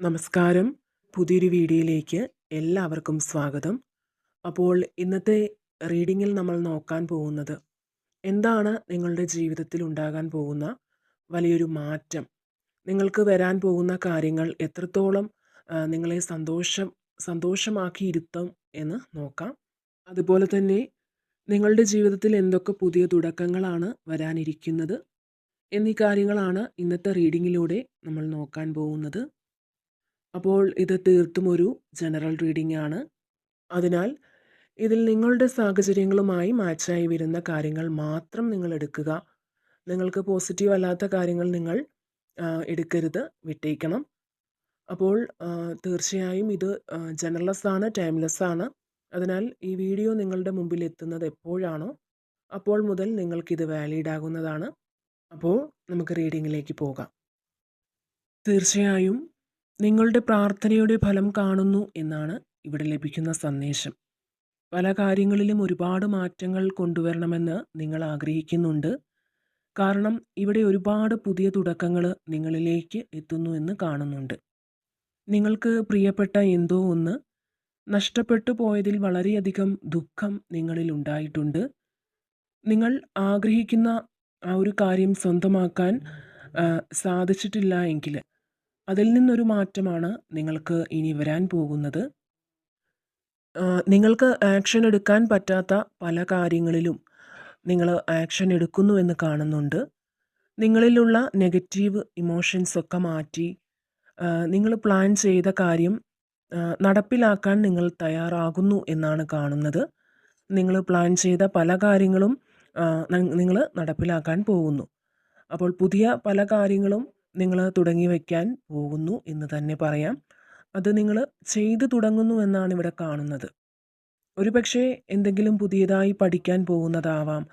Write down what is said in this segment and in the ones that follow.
നമസ്കാരം. പുതിയൊരു വീഡിയോയിലേക്ക് എല്ലാവർക്കും സ്വാഗതം. അപ്പോൾ ഇന്നത്തെ റീഡിങ്ങിൽ നമ്മൾ നോക്കാൻ പോകുന്നത് എന്താണ് നിങ്ങളുടെ ജീവിതത്തിൽ ഉണ്ടാകാൻ പോകുന്ന വലിയൊരു മാറ്റം? നിങ്ങൾക്ക് വരാൻ പോകുന്ന കാര്യങ്ങൾ എത്രത്തോളം നിങ്ങളെ സന്തോഷം സന്തോഷമാക്കിയിരുത്തും എന്ന് നോക്കാം. അതുപോലെ തന്നെ നിങ്ങളുടെ ജീവിതത്തിൽ എന്തൊക്കെ പുതിയ തുടക്കങ്ങളാണ് വരാനിരിക്കുന്നത് എന്നീ കാര്യങ്ങളാണ് ഇന്നത്തെ റീഡിങ്ങിലൂടെ നമ്മൾ നോക്കാൻ പോകുന്നത്. അപ്പോൾ ഇത് തീർത്തും ഒരു ജനറൽ റീഡിംഗ് ആണ് അതിനാൽ ഇതിൽ നിങ്ങളുടെ സാഹചര്യങ്ങളുമായി മാച്ചായി വരുന്ന കാര്യങ്ങൾ മാത്രം നിങ്ങൾ എടുക്കുക. നിങ്ങൾക്ക് പോസിറ്റീവ് അല്ലാത്ത കാര്യങ്ങൾ നിങ്ങൾ എടുക്കരുത് വിട്ടേക്കണം. അപ്പോൾ തീർച്ചയായും ഇത് ജനറലസ് ആണ് ടൈംലെസ് ആണ്. അതിനാൽ ഈ വീഡിയോ നിങ്ങളുടെ മുമ്പിൽ എത്തുന്നത് എപ്പോഴാണോ അപ്പോൾ മുതൽ നിങ്ങൾക്കിത് വാലിഡ് ആകുന്നതാണ്. അപ്പോൾ നമുക്ക് റീഡിങ്ങിലേക്ക് പോകാം. തീർച്ചയായും നിങ്ങളുടെ പ്രാർത്ഥനയുടെ ഫലം കാണുന്നു എന്നാണ് ഇവിടെ ലഭിക്കുന്ന സന്ദേശം. പല കാര്യങ്ങളിലും ഒരുപാട് മാറ്റങ്ങൾ കൊണ്ടുവരണമെന്ന് നിങ്ങൾ ആഗ്രഹിക്കുന്നുണ്ട്. കാരണം ഇവിടെ ഒരുപാട് പുതിയ തുടക്കങ്ങൾ നിങ്ങളിലേക്ക് എത്തുന്നു എന്ന് കാണുന്നുണ്ട്. നിങ്ങൾക്ക് പ്രിയപ്പെട്ട എന്തോ ഒന്ന് നഷ്ടപ്പെട്ടു പോയതിൽ വളരെയധികം ദുഃഖം നിങ്ങളിൽ ഉണ്ടായിട്ടുണ്ട്. നിങ്ങൾ ആഗ്രഹിക്കുന്ന ആ ഒരു കാര്യം സ്വന്തമാക്കാൻ സാധിച്ചിട്ടില്ല എങ്കിൽ അതിൽ നിന്നൊരു മാറ്റമാണ് നിങ്ങൾക്ക് ഇനി വരാൻ പോകുന്നത്. നിങ്ങൾക്ക് ആക്ഷൻ എടുക്കാൻ പറ്റാത്ത പല കാര്യങ്ങളിലും നിങ്ങൾ ആക്ഷൻ എടുക്കുന്നു എന്ന് കാണുന്നുണ്ട്. നിങ്ങളിലുള്ള നെഗറ്റീവ് ഇമോഷൻസൊക്കെ മാറ്റി നിങ്ങൾ പ്ലാൻ ചെയ്ത കാര്യം നടപ്പിലാക്കാൻ നിങ്ങൾ തയ്യാറാകുന്നു എന്നാണ് കാണുന്നത്. നിങ്ങൾ പ്ലാൻ ചെയ്ത പല കാര്യങ്ങളും നിങ്ങൾ നടപ്പിലാക്കാൻ പോകുന്നു. അപ്പോൾ പുതിയ പല കാര്യങ്ങളും നിങ്ങൾ തുടങ്ങി വയ്ക്കാൻ പോകുന്നു എന്ന് തന്നെ പറയാം. അത് നിങ്ങൾ ചെയ്തു തുടങ്ങുന്നു എന്നാണ് ഇവിടെ കാണുന്നത്. ഒരു പക്ഷേ എന്തെങ്കിലും പുതിയതായി പഠിക്കാൻ പോകുന്നതാവാം.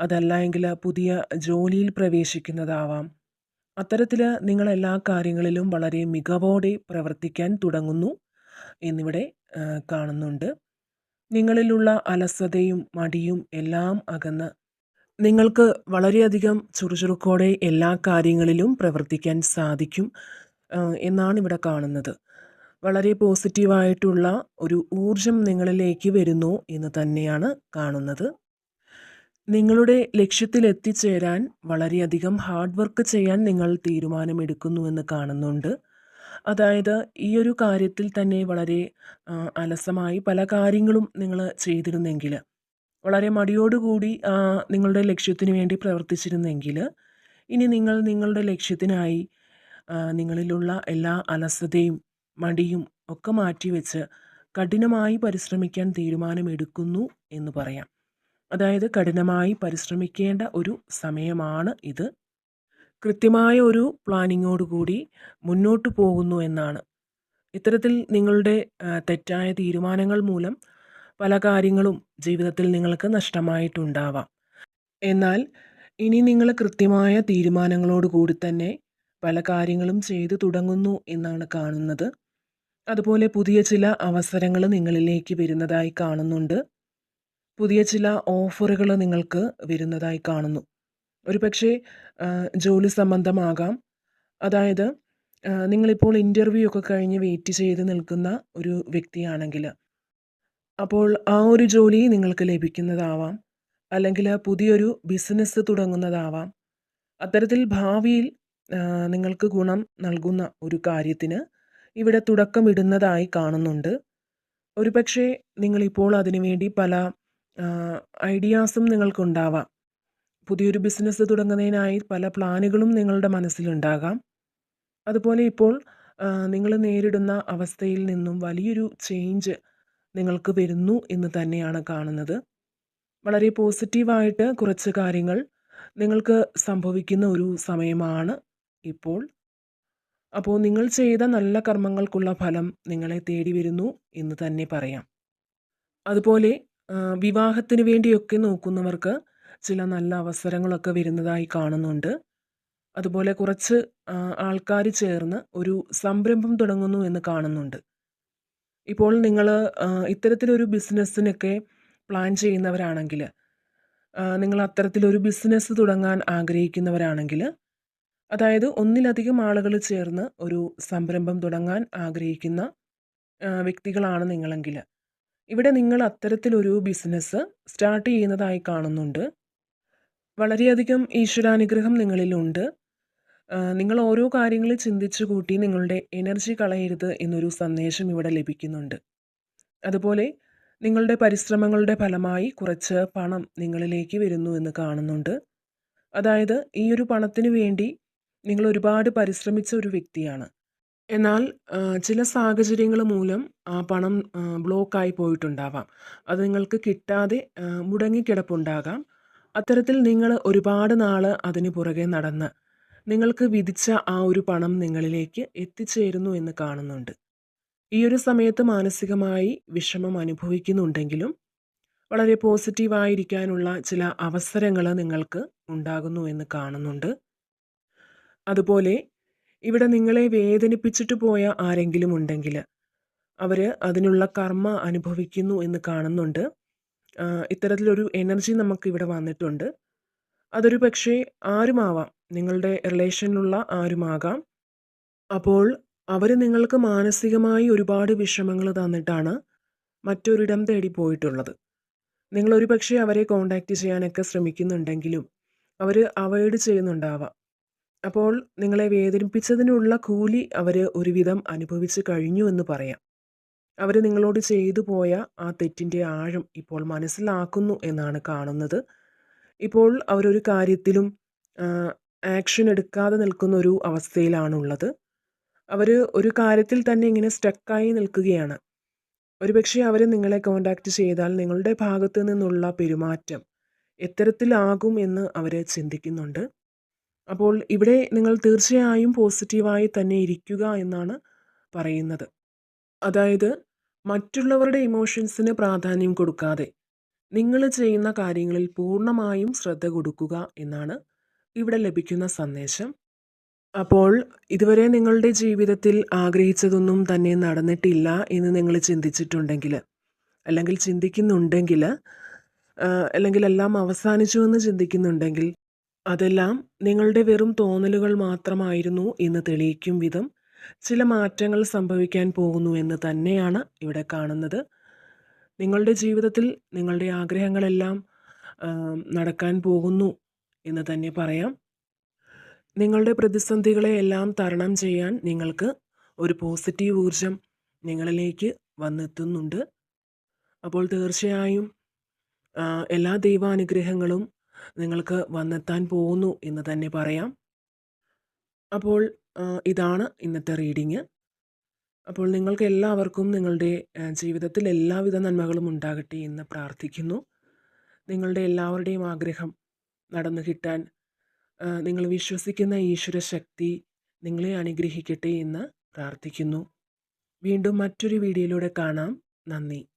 അതല്ല എങ്കിൽ പുതിയ ജോലിയിൽ പ്രവേശിക്കുന്നതാവാം. അത്തരത്തിൽ നിങ്ങൾ എല്ലാ കാര്യങ്ങളിലും വളരെ മികവോടെ പ്രവർത്തിക്കാൻ തുടങ്ങുന്നു എന്നിവിടെ കാണുന്നുണ്ട്. നിങ്ങളിലുള്ള അലസതയും മടിയും എല്ലാം അകന്ന് നിങ്ങൾക്ക് വളരെയധികം ചുറുചുറുക്കോടെ എല്ലാ കാര്യങ്ങളിലും പ്രവർത്തിക്കാൻ സാധിക്കും എന്നാണ് ഇവിടെ കാണുന്നത്. വളരെ പോസിറ്റീവായിട്ടുള്ള ഒരു ഊർജം നിങ്ങളിലേക്ക് വരുന്നു എന്ന് തന്നെയാണ് കാണുന്നത്. നിങ്ങളുടെ ലക്ഷ്യത്തിൽ എത്തിച്ചേരാൻ വളരെയധികം ഹാർഡ് വർക്ക് ചെയ്യാൻ നിങ്ങൾ തീരുമാനമെടുക്കുന്നു എന്ന് കാണുന്നുണ്ട്. അതായത് ഈ ഒരു കാര്യത്തിൽ തന്നെ വളരെ അലസമായി പല കാര്യങ്ങളും നിങ്ങൾ ചെയ്തിരുന്നെങ്കിൽ വളരെ മടിയോടുകൂടി നിങ്ങളുടെ ലക്ഷ്യത്തിന് വേണ്ടി പ്രവർത്തിച്ചിരുന്നെങ്കിൽ ഇനി നിങ്ങൾ നിങ്ങളുടെ ലക്ഷ്യത്തിനായി നിങ്ങളിലുള്ള എല്ലാ അലസതയും മടിയും ഒക്കെ മാറ്റിവെച്ച് കഠിനമായി പരിശ്രമിക്കാൻ തീരുമാനമെടുക്കുന്നു എന്ന് പറയാം. അതായത് കഠിനമായി പരിശ്രമിക്കേണ്ട ഒരു സമയമാണ് ഇത്. കൃത്യമായ ഒരു പ്ലാനിങ്ങോടുകൂടി മുന്നോട്ട് പോകുന്നു എന്നാണ്. ഇത്തരത്തിൽ നിങ്ങളുടെ തെറ്റായ തീരുമാനങ്ങൾ മൂലം പല കാര്യങ്ങളും ജീവിതത്തിൽ നിങ്ങൾക്ക് നഷ്ടമായിട്ടുണ്ടാവാം. എന്നാൽ ഇനി നിങ്ങൾ കൃത്യമായ തീരുമാനങ്ങളോട് കൂടി തന്നെ പല കാര്യങ്ങളും ചെയ്തു തുടങ്ങുന്നു എന്നാണ് കാണുന്നത്. അതുപോലെ പുതിയ ചില അവസരങ്ങൾ നിങ്ങളിലേക്ക് വരുന്നതായി കാണുന്നുണ്ട്. പുതിയ ചില ഓഫറുകൾ നിങ്ങൾക്ക് വരുന്നതായി കാണുന്നു. ഒരു പക്ഷേ ജോലി സംബന്ധമാകാം. അതായത് നിങ്ങളിപ്പോൾ ഇന്റർവ്യൂ ഒക്കെ കഴിഞ്ഞ് വെയിറ്റ് ചെയ്ത് നിൽക്കുന്ന ഒരു വ്യക്തിയാണെങ്കിൽ അപ്പോൾ ആ ഒരു ജോലി നിങ്ങൾക്ക് ലഭിക്കുന്നതാവാം. അല്ലെങ്കിൽ പുതിയൊരു ബിസിനസ് തുടങ്ങുന്നതാവാം. അത്തരത്തിൽ ഭാവിയിൽ നിങ്ങൾക്ക് ഗുണം നൽകുന്ന ഒരു കാര്യത്തിന് ഇവിടെ തുടക്കമിടുന്നതായി കാണുന്നുണ്ട്. ഒരു പക്ഷേ നിങ്ങളിപ്പോൾ അതിനുവേണ്ടി പല ഐഡിയാസും നിങ്ങൾക്കുണ്ടാവാം. പുതിയൊരു ബിസിനസ് തുടങ്ങുന്നതിനായി പല പ്ലാനുകളും നിങ്ങളുടെ മനസ്സിലുണ്ടാകാം. അതുപോലെ ഇപ്പോൾ നിങ്ങൾ നേരിടുന്ന അവസ്ഥയിൽ നിന്നും വലിയൊരു ചേഞ്ച് നിങ്ങൾക്ക് വരുന്നു എന്ന് തന്നെയാണ് കാണുന്നത്. വളരെ പോസിറ്റീവായിട്ട് കുറച്ച് കാര്യങ്ങൾ നിങ്ങൾക്ക് സംഭവിക്കുന്ന ഒരു സമയമാണ് ഇപ്പോൾ. അപ്പോൾ നിങ്ങൾ ചെയ്ത നല്ല കർമ്മങ്ങൾക്കുള്ള ഫലം നിങ്ങളെ തേടി വരുന്നു എന്ന് തന്നെ പറയാം. അതുപോലെ വിവാഹത്തിന് വേണ്ടിയൊക്കെ നോക്കുന്നവർക്ക് ചില നല്ല അവസരങ്ങളൊക്കെ വരുന്നതായി കാണുന്നുണ്ട്. അതുപോലെ കുറച്ച് ആൾക്കാർ ചേർന്ന് ഒരു സംരംഭം തുടങ്ങുന്നു എന്ന് കാണുന്നുണ്ട്. ഇപ്പോൾ നിങ്ങൾ ഇത്തരത്തിലൊരു ബിസിനസ്സിനൊക്കെ പ്ലാൻ ചെയ്യുന്നവരാണെങ്കിൽ നിങ്ങൾ അത്തരത്തിലൊരു ബിസിനസ് തുടങ്ങാൻ ആഗ്രഹിക്കുന്നവരാണെങ്കിൽ അതായത് ഒന്നിലധികം ആളുകൾ ചേർന്ന് ഒരു സംരംഭം തുടങ്ങാൻ ആഗ്രഹിക്കുന്ന വ്യക്തികളാണ് നിങ്ങളെങ്കിൽ. ഇവിടെ നിങ്ങൾ അത്തരത്തിലൊരു ബിസിനസ് സ്റ്റാർട്ട് ചെയ്യുന്നതായി കാണുന്നുണ്ട്. വളരെയധികം ഈശ്വരാനുഗ്രഹം നിങ്ങളിലുണ്ട്. നിങ്ങൾ ഓരോ കാര്യങ്ങൾ ചിന്തിച്ചു കൂട്ടി നിങ്ങളുടെ എനർജി കളയരുത് എന്നൊരു സന്ദേശം ഇവിടെ ലഭിക്കുന്നുണ്ട്. അതുപോലെ നിങ്ങളുടെ പരിശ്രമങ്ങളുടെ ഫലമായി കുറച്ച് പണം നിങ്ങളിലേക്ക് വരുന്നു എന്ന് കാണുന്നുണ്ട്. അതായത് ഈ ഒരു പണത്തിന് വേണ്ടി നിങ്ങൾ ഒരുപാട് പരിശ്രമിച്ച ഒരു വ്യക്തിയാണ്. എന്നാൽ ചില സാഹചര്യങ്ങൾ മൂലം ആ പണം ബ്ലോക്കായി പോയിട്ടുണ്ടാവാം. അത് നിങ്ങൾക്ക് കിട്ടാതെ മുടങ്ങിക്കിടപ്പുണ്ടാകാം. അത്തരത്തിൽ നിങ്ങൾ ഒരുപാട് നാൾ അതിന് പുറകെ നടന്ന് നിങ്ങൾക്ക് വിധിച്ച ആ ഒരു പണം നിങ്ങളിലേക്ക് എത്തിച്ചേരുന്നു എന്ന് കാണുന്നുണ്ട്. ഈ ഒരു സമയത്ത് മാനസികമായി വിഷമം അനുഭവിക്കുന്നുണ്ടെങ്കിലും വളരെ പോസിറ്റീവായിരിക്കാനുള്ള ചില അവസരങ്ങൾ നിങ്ങൾക്ക് ഉണ്ടാകുന്നു എന്ന് കാണുന്നുണ്ട്. അതുപോലെ ഇവിടെ നിങ്ങളെ വേദനിപ്പിച്ചിട്ട് പോയ ആരെങ്കിലും ഉണ്ടെങ്കിൽ അവർ അതിനുള്ള കർമ്മ അനുഭവിക്കുന്നു എന്ന് കാണുന്നുണ്ട്. ഇത്തരത്തിലൊരു എനർജി നമുക്കിവിടെ വന്നിട്ടുണ്ട്. അതൊരു പക്ഷേ ആരുമാവാം. നിങ്ങളുടെ റിലേഷനിലുള്ള ആരുമാകാം. അപ്പോൾ അവർ നിങ്ങൾക്ക് മാനസികമായി ഒരുപാട് വിഷമങ്ങൾ തന്നിട്ടാണ് മറ്റൊരിടം തേടി പോയിട്ടുള്ളത്. നിങ്ങളൊരു പക്ഷേ അവരെ കോണ്ടാക്റ്റ് ചെയ്യാനൊക്കെ ശ്രമിക്കുന്നുണ്ടെങ്കിലും അവർ അവോയ്ഡ് ചെയ്യുന്നുണ്ടാവാം. അപ്പോൾ നിങ്ങളെ വേദനിപ്പിച്ചതിനുള്ള കൂലി അവർ ഒരുവിധം അനുഭവിച്ച് കഴിഞ്ഞു എന്ന് പറയാം. അവർ നിങ്ങളോട് ചെയ്തു പോയ ആ തെറ്റിന്റെ ആഴം ഇപ്പോൾ മനസ്സിലാക്കുന്നു എന്നാണ് കാണുന്നത്. ഇപ്പോൾ അവരൊരു കാര്യത്തിലും ആക്ഷൻ എടുക്കാതെ നിൽക്കുന്ന ഒരു അവസ്ഥയിലാണുള്ളത്. അവർ ഒരു കാര്യത്തിൽ തന്നെ ഇങ്ങനെ സ്റ്റക്കായി നിൽക്കുകയാണ്. ഒരുപക്ഷെ അവർ നിങ്ങളെ കോണ്ടാക്റ്റ് ചെയ്താൽ നിങ്ങളുടെ ഭാഗത്തു നിന്നുള്ള പെരുമാറ്റം എത്തരത്തിലാകും എന്ന് അവർ ചിന്തിക്കുന്നുണ്ട്. അപ്പോൾ ഇവിടെ നിങ്ങൾ തീർച്ചയായും പോസിറ്റീവായി തന്നെ ഇരിക്കുക എന്നാണ് പറയുന്നത്. അതായത് മറ്റുള്ളവരുടെ ഇമോഷൻസിന് പ്രാധാന്യം കൊടുക്കാതെ നിങ്ങൾ ചെയ്യുന്ന കാര്യങ്ങളിൽ പൂർണമായും ശ്രദ്ധ കൊടുക്കുക എന്നാണ് ഇവിടെ ലഭിക്കുന്ന സന്ദേശം. അപ്പോൾ ഇതുവരെ നിങ്ങളുടെ ജീവിതത്തിൽ ആഗ്രഹിച്ചതൊന്നും തന്നെ നടന്നിട്ടില്ല എന്ന് നിങ്ങൾ ചിന്തിച്ചിട്ടുണ്ടെങ്കിൽ അല്ലെങ്കിൽ ചിന്തിക്കുന്നുണ്ടെങ്കിൽ അല്ലെങ്കിൽ എല്ലാം അവസാനിച്ചു എന്ന് ചിന്തിക്കുന്നുണ്ടെങ്കിൽ അതെല്ലാം നിങ്ങളുടെ വെറും തോന്നലുകൾ മാത്രമായിരുന്നു എന്ന് തെളിയിക്കും വിധം ചില മാറ്റങ്ങൾ സംഭവിക്കാൻ പോകുന്നു എന്ന് തന്നെയാണ് ഇവിടെ കാണുന്നത്. നിങ്ങളുടെ ജീവിതത്തിൽ നിങ്ങളുടെ ആഗ്രഹങ്ങളെല്ലാം നടക്കാൻ പോകുന്നു. എന്ന് തന്നെ പറയാം. നിങ്ങളുടെ പ്രതിസന്ധികളെ എല്ലാം തരണം ചെയ്യാൻ നിങ്ങൾക്ക് ഒരു പോസിറ്റീവ് ഊർജം നിങ്ങളിലേക്ക് വന്നെത്തുന്നുണ്ട്. അപ്പോൾ തീർച്ചയായും എല്ലാ ദൈവാനുഗ്രഹങ്ങളും നിങ്ങൾക്ക് വന്നെത്താൻ പോകുന്നു എന്ന് തന്നെ പറയാം. അപ്പോൾ ഇതാണ് ഇന്നത്തെ റീഡിങ് അപ്പോൾ നിങ്ങൾക്ക് എല്ലാവർക്കും നിങ്ങളുടെ ജീവിതത്തിൽ എല്ലാവിധ നന്മകളും ഉണ്ടാകട്ടെ എന്ന് പ്രാർത്ഥിക്കുന്നു. നിങ്ങളുടെ എല്ലാവരുടെയും ആഗ്രഹം നടന്നു കിട്ടാൻ നിങ്ങൾ വിശ്വസിക്കുന്ന ഈശ്വര ശക്തി നിങ്ങളെ അനുഗ്രഹിക്കട്ടെ എന്ന് പ്രാർത്ഥിക്കുന്നു. വീണ്ടും മറ്റൊരു വീഡിയോയിലൂടെ കാണാം. നന്ദി.